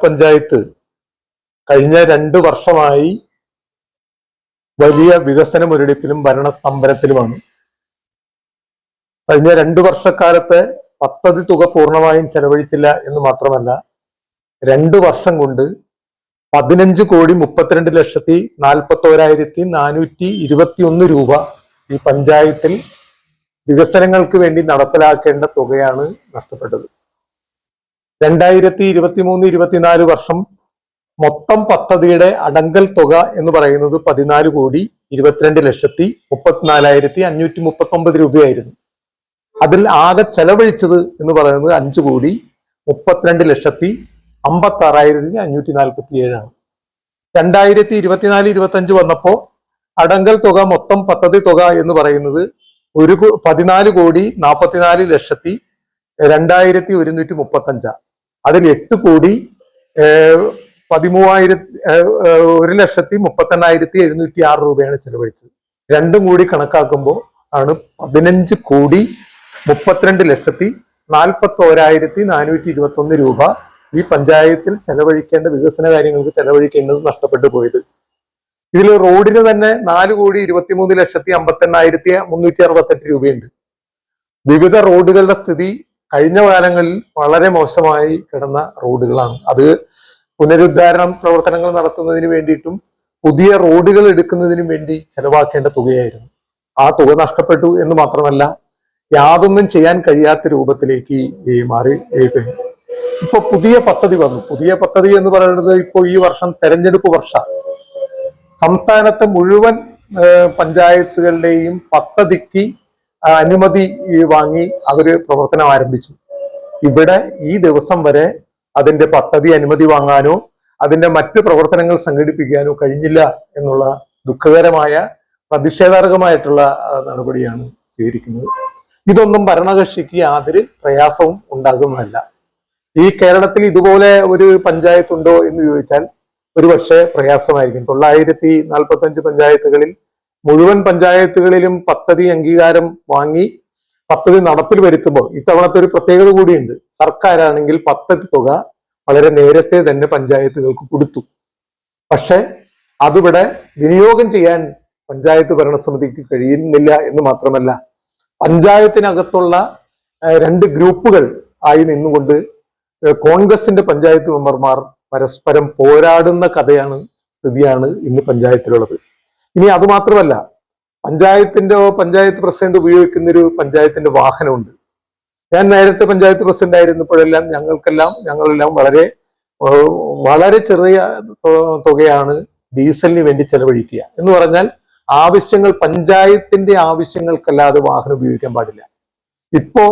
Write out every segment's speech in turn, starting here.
പഞ്ചായത്ത് കഴിഞ്ഞ രണ്ടു വർഷമായി വലിയ വികസന മുരടിപ്പിലും ഭരണസ്തംഭനത്തിലുമാണ്. കഴിഞ്ഞ രണ്ടു വർഷക്കാലത്തെ പദ്ധതി തുക പൂർണമായും ചെലവഴിച്ചില്ല എന്ന് മാത്രമല്ല രണ്ടു വർഷം കൊണ്ട് പതിനഞ്ച് കോടി മുപ്പത്തിരണ്ട് ലക്ഷത്തി നാൽപ്പത്തോരായിരത്തി നാനൂറ്റി ഇരുപത്തി ഒന്ന് രൂപ ഈ പഞ്ചായത്തിൽ വികസനങ്ങൾക്ക് വേണ്ടി നടപ്പിലാക്കേണ്ട തുകയാണ് നഷ്ടപ്പെട്ടത്. രണ്ടായിരത്തി ഇരുപത്തി മൂന്ന് ഇരുപത്തിനാല് വർഷം മൊത്തം പദ്ധതിയുടെ അടങ്കൽ തുക എന്ന് പറയുന്നത് പതിനാല് കോടി ഇരുപത്തിരണ്ട് ലക്ഷത്തി മുപ്പത്തിനാലായിരത്തി അഞ്ഞൂറ്റി മുപ്പത്തി ഒമ്പത് രൂപയായിരുന്നു. അതിൽ ആകെ ചെലവഴിച്ചത് എന്ന് പറയുന്നത് അഞ്ച് കോടി മുപ്പത്തിരണ്ട് ലക്ഷത്തി അമ്പത്തി ആറായിരത്തി അഞ്ഞൂറ്റി നാൽപ്പത്തി ഏഴാണ് രണ്ടായിരത്തി ഇരുപത്തിനാല് ഇരുപത്തി അഞ്ച് വന്നപ്പോ അടങ്കൽ തുക മൊത്തം പദ്ധതി തുക എന്ന് പറയുന്നത് ഒരു പതിനാല് കോടി നാൽപ്പത്തിനാല് ലക്ഷത്തി രണ്ടായിരത്തി ഒരുന്നൂറ്റി മുപ്പത്തി അഞ്ചാണ് അതിൽ എട്ട് കോടി പതിമൂവായിരത്തി ഒരു ലക്ഷത്തി മുപ്പത്തെണ്ണായിരത്തി എഴുന്നൂറ്റി ആറ് രൂപയാണ് ചെലവഴിച്ചത്. രണ്ടും കൂടി കണക്കാക്കുമ്പോൾ ആണ് പതിനഞ്ച് കോടി മുപ്പത്തിരണ്ട് ലക്ഷത്തി നാൽപ്പത്തി ഓരായിരത്തി നാനൂറ്റി ഇരുപത്തി ഒന്ന് രൂപ ഈ പഞ്ചായത്തിൽ ചെലവഴിക്കേണ്ട വികസന കാര്യങ്ങൾക്ക് ചെലവഴിക്കേണ്ടത് നഷ്ടപ്പെട്ടു പോയത്. ഇതിൽ റോഡിന് തന്നെ നാല് കോടി ഇരുപത്തിമൂന്ന് ലക്ഷത്തി അമ്പത്തെണ്ണായിരത്തി മുന്നൂറ്റി അറുപത്തെട്ട് രൂപയുണ്ട്. വിവിധ റോഡുകളുടെ സ്ഥിതി കഴിഞ്ഞ കാലങ്ങളിൽ വളരെ മോശമായി കിടന്ന റോഡുകളാണ്. അത് പുനരുദ്ധാരണം പ്രവർത്തനങ്ങൾ നടത്തുന്നതിന് വേണ്ടിയിട്ടും പുതിയ റോഡുകൾ എടുക്കുന്നതിനും വേണ്ടി ചെലവാക്കേണ്ട തുകയായിരുന്നു. ആ തുക നഷ്ടപ്പെട്ടു എന്ന് മാത്രമല്ല യാതൊന്നും ചെയ്യാൻ കഴിയാത്ത രൂപത്തിലേക്ക് മാറി കഴിഞ്ഞു. ഇപ്പൊ പുതിയ പദ്ധതി വന്നു. പുതിയ പദ്ധതി എന്ന് പറയുന്നത് ഇപ്പോൾ ഈ വർഷം തെരഞ്ഞെടുപ്പ് വർഷം. സംസ്ഥാനത്തെ മുഴുവൻ പഞ്ചായത്തുകളുടെയും പദ്ധതിക്ക് അനുമതി വാങ്ങി അവർ പ്രവർത്തനം ആരംഭിച്ചു. ഇവിടെ ഈ ദിവസം വരെ അതിന്റെ പദ്ധതി അനുമതി വാങ്ങാനോ അതിന്റെ മറ്റ് പ്രവർത്തനങ്ങൾ സംഘടിപ്പിക്കാനോ കഴിഞ്ഞില്ല എന്നുള്ള ദുഃഖകരമായ പ്രതിഷേധാർഹമായിട്ടുള്ള നടപടിയാണ് സ്വീകരിക്കുന്നത്. ഇതൊന്നും ഭരണകക്ഷിക്ക് യാതൊരു പ്രയാസവും ഉണ്ടാകുന്നതല്ല. ഈ കേരളത്തിൽ ഇതുപോലെ ഒരു പഞ്ചായത്ത് ഉണ്ടോ എന്ന് ചോദിച്ചാൽ ഒരു പക്ഷേ പ്രയാസമായിരിക്കും. തൊള്ളായിരത്തി നാൽപ്പത്തി അഞ്ച് പഞ്ചായത്തുകളിൽ മുഴുവൻ പഞ്ചായത്തുകളിലും പദ്ധതി അംഗീകാരം വാങ്ങി പദ്ധതി നടപ്പിൽ വരുത്തുമ്പോൾ ഇത്തവണത്തെ ഒരു പ്രത്യേകത കൂടിയുണ്ട്. സർക്കാരാണെങ്കിൽ പദ്ധതി തുക വളരെ നേരത്തെ തന്നെ പഞ്ചായത്തുകൾക്ക് കൊടുത്തു. പക്ഷെ അതിവിടെ വിനിയോഗം ചെയ്യാൻ പഞ്ചായത്ത് ഭരണസമിതിക്ക് കഴിയുന്നില്ല എന്ന് മാത്രമല്ല പഞ്ചായത്തിനകത്തുള്ള രണ്ട് ഗ്രൂപ്പുകൾ ആയി നിന്നുകൊണ്ട് കോൺഗ്രസിന്റെ പഞ്ചായത്ത് മെമ്പർമാർ പരസ്പരം പോരാടുന്ന കഥയാണ് സ്ഥിതിയാണ് ഇന്ന് പഞ്ചായത്തിലുള്ളത്. ഇനി അത് മാത്രമല്ല പഞ്ചായത്തിന്റെ പഞ്ചായത്ത് പ്രസിഡന്റ് ഉപയോഗിക്കുന്ന ഒരു പഞ്ചായത്തിന്റെ വാഹനമുണ്ട്. ഞാൻ നേരത്തെ പഞ്ചായത്ത് പ്രസിഡന്റ് ആയിരുന്നപ്പോഴെല്ലാം ഞങ്ങൾക്കെല്ലാം ഞങ്ങളെല്ലാം വളരെ വളരെ ചെറിയ തുകയാണ് ഡീസലിന് വേണ്ടി ചെലവഴിക്കുക. എന്ന് പറഞ്ഞാൽ ആവശ്യങ്ങൾ പഞ്ചായത്തിന്റെ ആവശ്യങ്ങൾക്കല്ലാതെ വാഹനം ഉപയോഗിക്കാൻ പാടില്ല. ഇപ്പോ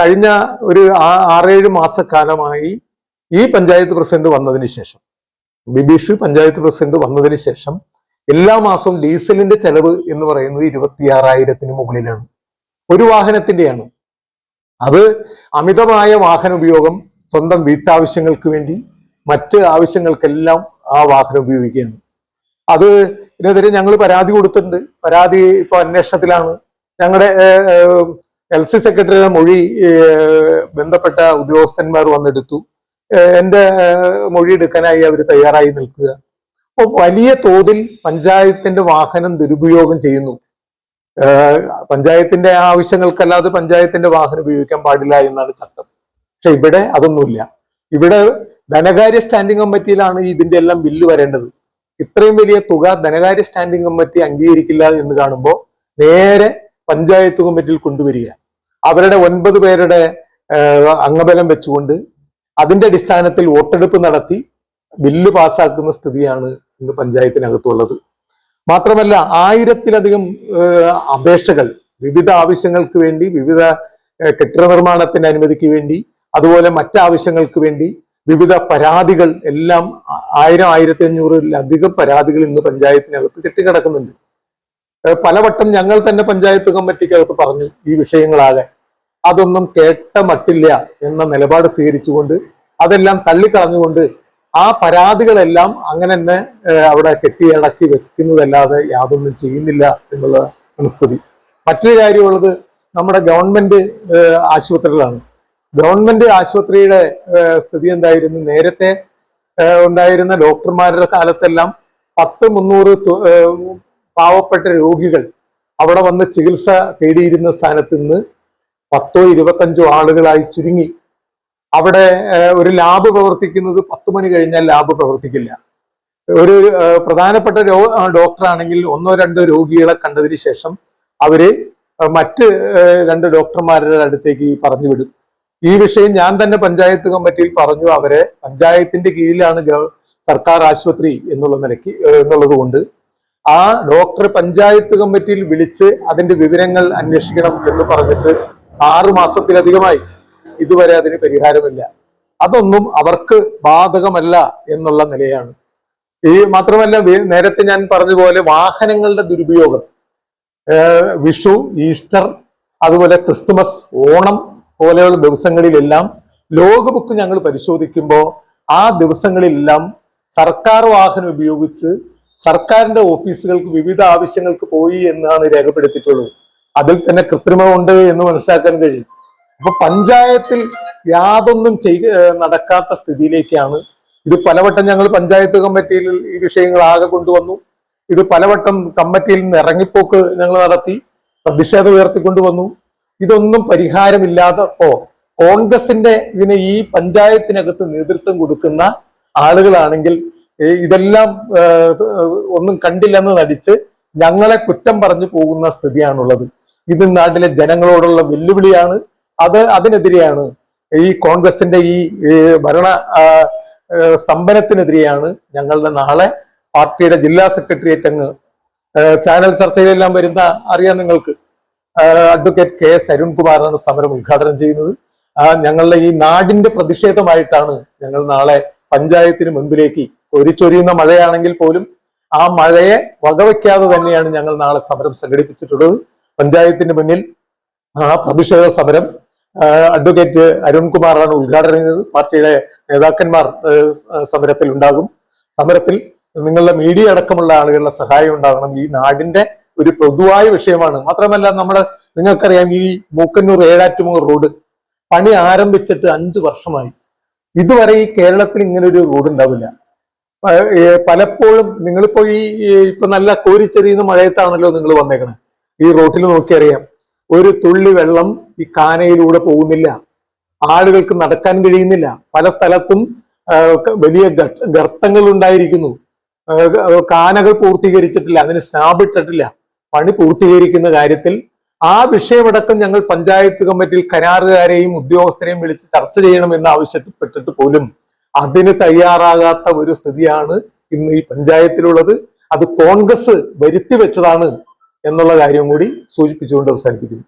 കഴിഞ്ഞ ഒരു ആറേഴ് മാസക്കാലമായി ഈ പഞ്ചായത്ത് പ്രസിഡന്റ് വന്നതിന് ശേഷം ബിബീഷ് പഞ്ചായത്ത് പ്രസിഡന്റ് വന്നതിന് ശേഷം എല്ലാ മാസവും ഡീസലിന്റെ ചെലവ് എന്ന് പറയുന്നത് ഇരുപത്തിയാറായിരത്തിന് മുകളിലാണ്. ഒരു വാഹനത്തിന്റെയാണ്. അത് അമിതമായ വാഹന ഉപയോഗം സ്വന്തം വീട്ടാവശ്യങ്ങൾക്ക് വേണ്ടി മറ്റ് ആവശ്യങ്ങൾക്കെല്ലാം ആ വാഹനം ഉപയോഗിക്കുകയാണ്. അത് ഇതിനെതിരെ ഞങ്ങൾ പരാതി കൊടുത്തിട്ടുണ്ട്. പരാതി ഇപ്പൊ അന്വേഷണത്തിലാണ്. ഞങ്ങളുടെ എൽ സി സെക്രട്ടറിയുടെ മൊഴി ബന്ധപ്പെട്ട ഉദ്യോഗസ്ഥന്മാർ വന്നെടുത്തു. എന്റെ മൊഴി എടുക്കാനായി അവർ തയ്യാറായി നിൽക്കുക. അപ്പോൾ വലിയ തോതിൽ പഞ്ചായത്തിന്റെ വാഹനം ദുരുപയോഗം ചെയ്യുന്നു. പഞ്ചായത്തിന്റെ ആവശ്യങ്ങൾക്കല്ലാതെ പഞ്ചായത്തിന്റെ വാഹനം ഉപയോഗിക്കാൻ പാടില്ല എന്നാണ് ചട്ടം. പക്ഷെ ഇവിടെ അതൊന്നുമില്ല. ഇവിടെ ധനകാര്യ സ്റ്റാൻഡിംഗ് കമ്മിറ്റിയിലാണ് ഇതിന്റെ എല്ലാം ബില്ല് വരേണ്ടത്. ഇത്രയും വലിയ തുക ധനകാര്യ സ്റ്റാൻഡിംഗ് കമ്മിറ്റി അംഗീകരിക്കില്ല എന്ന് കാണുമ്പോൾ നേരെ പഞ്ചായത്ത് കമ്മിറ്റിയിൽ കൊണ്ടുവരിക. അവരുടെ ഒൻപത് പേരുടെ അംഗബലം വെച്ചുകൊണ്ട് അതിന്റെ അടിസ്ഥാനത്തിൽ വോട്ടെടുപ്പ് നടത്തി ബില്ല് പാസ്സാക്കുന്ന സ്ഥിതിയാണ് ഇന്ന് പഞ്ചായത്തിനകത്തുള്ളത്. മാത്രമല്ല ആയിരത്തിലധികം അപേക്ഷകൾ വിവിധ ആവശ്യങ്ങൾക്ക് വേണ്ടി വിവിധ കെട്ടിട നിർമ്മാണത്തിന് അനുമതിക്ക് വേണ്ടി അതുപോലെ മറ്റാവശ്യങ്ങൾക്ക് വേണ്ടി വിവിധ പരാതികൾ എല്ലാം ആയിരം ആയിരത്തി അഞ്ഞൂറിലധികം പരാതികൾ ഇന്ന് പഞ്ചായത്തിനകത്ത് കെട്ടിക്കിടക്കുന്നുണ്ട്. പലവട്ടം ഞങ്ങൾ തന്നെ പഞ്ചായത്ത് കമ്മിറ്റിക്കകത്ത് പറഞ്ഞു ഈ വിഷയങ്ങളാകെ അതൊന്നും കേട്ട മട്ടില്ല എന്ന നിലപാട് സ്വീകരിച്ചുകൊണ്ട് അതെല്ലാം തള്ളിക്കളഞ്ഞുകൊണ്ട് ആ പരാതികളെല്ലാം അങ്ങനെ തന്നെ അവിടെ കെട്ടി അടക്കി വെക്കുന്നതല്ലാതെ യാതൊന്നും ചെയ്യുന്നില്ല എന്നുള്ള സ്ഥിതി മറ്റൊരു കാര്യമുള്ളത് നമ്മുടെ ഗവൺമെന്റ് ആശുപത്രികളാണ്. ഗവൺമെന്റ് ആശുപത്രിയുടെ സ്ഥിതി എന്തായിരുന്നു? നേരത്തെ ഉണ്ടായിരുന്ന ഡോക്ടർമാരുടെ കാലത്തെല്ലാം പത്ത് മുന്നൂറ് പാവപ്പെട്ട രോഗികൾ അവിടെ വന്ന് ചികിത്സ തേടിയിരുന്ന സ്ഥാനത്ത് നിന്ന് പത്തോ ഇരുപത്തഞ്ചോ ആളുകളായി ചുരുങ്ങി. അവിടെ ഒരു ലാബ് പ്രവർത്തിക്കുന്നത് പത്ത് മണി കഴിഞ്ഞാൽ ലാബ് പ്രവർത്തിക്കില്ല. ഒരു പ്രധാനപ്പെട്ട രോ ഡോക്ടറാണെങ്കിൽ ഒന്നോ രണ്ടോ രോഗികളെ കണ്ടതിന് ശേഷം അവർ മറ്റ് രണ്ട് ഡോക്ടർമാരുടെ അടുത്തേക്ക് പറഞ്ഞു വിടും. ഈ വിഷയം ഞാൻ തന്നെ പഞ്ചായത്ത് കമ്മിറ്റിയിൽ പറഞ്ഞു അവരെ പഞ്ചായത്തിന്റെ കീഴിലാണ് സർക്കാർ ആശുപത്രി എന്നുള്ള നിലയ്ക്ക് എന്നുള്ളത് കൊണ്ട്. ആ ഡോക്ടർ പഞ്ചായത്ത് കമ്മിറ്റിയിൽ വിളിച്ച് അതിന്റെ വിവരങ്ങൾ അന്വേഷിക്കണം എന്ന് പറഞ്ഞിട്ട് ആറു മാസത്തിലധികമായി ഇതുവരെ അതിന് പരിഹാരമില്ല. അതൊന്നും അവർക്ക് ബാധകമല്ല എന്നുള്ള നിലയാണ്. ഈ മാത്രമല്ല നേരത്തെ ഞാൻ പറഞ്ഞതുപോലെ പോലെ വാഹനങ്ങളുടെ ദുരുപയോഗം. വിഷു ഈസ്റ്റർ അതുപോലെ ക്രിസ്തുമസ് ഓണം പോലെയുള്ള ദിവസങ്ങളിലെല്ലാം ലോഗ് ബുക്ക് ഞങ്ങൾ പരിശോധിക്കുമ്പോൾ ആ ദിവസങ്ങളിലെല്ലാം സർക്കാർ വാഹനം ഉപയോഗിച്ച് സർക്കാരിന്റെ ഓഫീസുകൾക്ക് വിവിധ ആവശ്യങ്ങൾക്ക് പോയി എന്നാണ് രേഖപ്പെടുത്തിയിട്ടുള്ളത്. അതിൽ തന്നെ കൃത്രിമമുണ്ട് എന്ന് മനസ്സിലാക്കാൻ കഴിയും. അപ്പൊ പഞ്ചായത്തിൽ യാതൊന്നും ചെയ് നടക്കാത്ത സ്ഥിതിയിലേക്കാണ്. ഇത് പലവട്ടം ഞങ്ങൾ പഞ്ചായത്ത് കമ്മിറ്റിയിൽ ഈ വിഷയങ്ങൾ ആകെ കൊണ്ടുവന്നു. ഇത് പലവട്ടം കമ്മിറ്റിയിൽ നിന്ന് ഇറങ്ങിപ്പോക്ക് ഞങ്ങൾ നടത്തി പ്രതിഷേധം ഉയർത്തിക്കൊണ്ടുവന്നു. ഇതൊന്നും പരിഹാരമില്ലാതപ്പോ കോൺഗ്രസിന്റെ ഇതിന് ഈ പഞ്ചായത്തിനകത്ത് നേതൃത്വം കൊടുക്കുന്ന ആളുകളാണെങ്കിൽ ഇതെല്ലാം ഒന്നും കണ്ടില്ലെന്ന് നടിച്ച് ഞങ്ങളെ കുറ്റം പറഞ്ഞു പോകുന്ന സ്ഥിതിയാണുള്ളത്. ഇത് നാട്ടിലെ ജനങ്ങളോടുള്ള വെല്ലുവിളിയാണ്. അത് അതിനെതിരെയാണ്. ഈ കോൺഗ്രസിന്റെ ഈ ഭരണ സ്തംഭനത്തിനെതിരെയാണ് ഞങ്ങളുടെ നാളെ പാർട്ടിയുടെ ജില്ലാ സെക്രട്ടേറിയറ്റ് അങ്ങ് ചാനൽ ചർച്ചയിലെല്ലാം വരുന്ന അറിയാം നിങ്ങൾക്ക്. അഡ്വക്കേറ്റ് കെ എസ് അരുൺകുമാറാണ് സമരം ഉദ്ഘാടനം ചെയ്യുന്നത്. ഞങ്ങളുടെ ഈ നാടിന്റെ പ്രതിഷേധമായിട്ടാണ് ഞങ്ങൾ നാളെ പഞ്ചായത്തിന് മുൻപിലേക്ക് ഒരിച്ചൊരിയുന്ന മഴയാണെങ്കിൽ പോലും ആ മഴയെ വകവയ്ക്കാതെ തന്നെയാണ് ഞങ്ങൾ നാളെ സമരം സംഘടിപ്പിച്ചിട്ടുള്ളത്. പഞ്ചായത്തിന്റെ മുന്നിൽ ആ പ്രതിഷേധ സമരം അഡ്വക്കേറ്റ് അരുൺകുമാറാണ് ഉദ്ഘാടനം ചെയ്തത്. പാർട്ടിയുടെ നേതാക്കന്മാർ സമരത്തിൽ ഉണ്ടാകും. സമരത്തിൽ നിങ്ങളുടെ മീഡിയ അടക്കമുള്ള ആളുകളുടെ സഹായം ഉണ്ടാകണം. ഈ നാടിന്റെ ഒരു പൊതുവായ വിഷയമാണ്. മാത്രമല്ല നമ്മുടെ നിങ്ങൾക്കറിയാം ഈ മൂക്കന്നൂർ ഏഴാറ്റുമൂർ റോഡ് പണി ആരംഭിച്ചിട്ട് അഞ്ചു വർഷമായി. ഇതുവരെ ഈ കേരളത്തിൽ ഇങ്ങനെ ഒരു റോഡ് ഉണ്ടാവില്ല. പലപ്പോഴും നിങ്ങളിപ്പോ ഈ ഇപ്പൊ നല്ല കോരിച്ചെറിയുന്ന മഴയത്താണല്ലോ നിങ്ങൾ വന്നേക്കണേ. ഈ റോട്ടിൽ നോക്കിയറിയാം. ഒരു തുള്ളി വെള്ളം ഈ കാനയിലൂടെ പോകുന്നില്ല. ആളുകൾക്ക് നടക്കാൻ കഴിയുന്നില്ല. പല സ്ഥലത്തും വലിയ ഗർത്തങ്ങൾ ഉണ്ടായിരിക്കുന്നു കാനകൾ പൂർത്തീകരിച്ചിട്ടില്ല അതിന് സ്നാബിട്ടിട്ടില്ല പണി പൂർത്തീകരിക്കുന്ന കാര്യത്തിൽ ആ വിഷയമടക്കം ഞങ്ങൾ പഞ്ചായത്ത് കമ്മിറ്റിയിൽ കരാറുകാരെയും ഉദ്യോഗസ്ഥരെയും വിളിച്ച് ചർച്ച ചെയ്യണമെന്ന് ആവശ്യപ്പെട്ടിട്ട് പോലും അതിന് തയ്യാറാകാത്ത ഒരു സ്ഥിതിയാണ് ഇന്ന് ഈ പഞ്ചായത്തിലുള്ളത്. അത് കോൺഗ്രസ് വരുത്തി വെച്ചതാണ് എന്നുള്ള കാര്യം കൂടി സൂചിപ്പിച്ചുകൊണ്ട് അവസാനിപ്പിക്കുന്നു.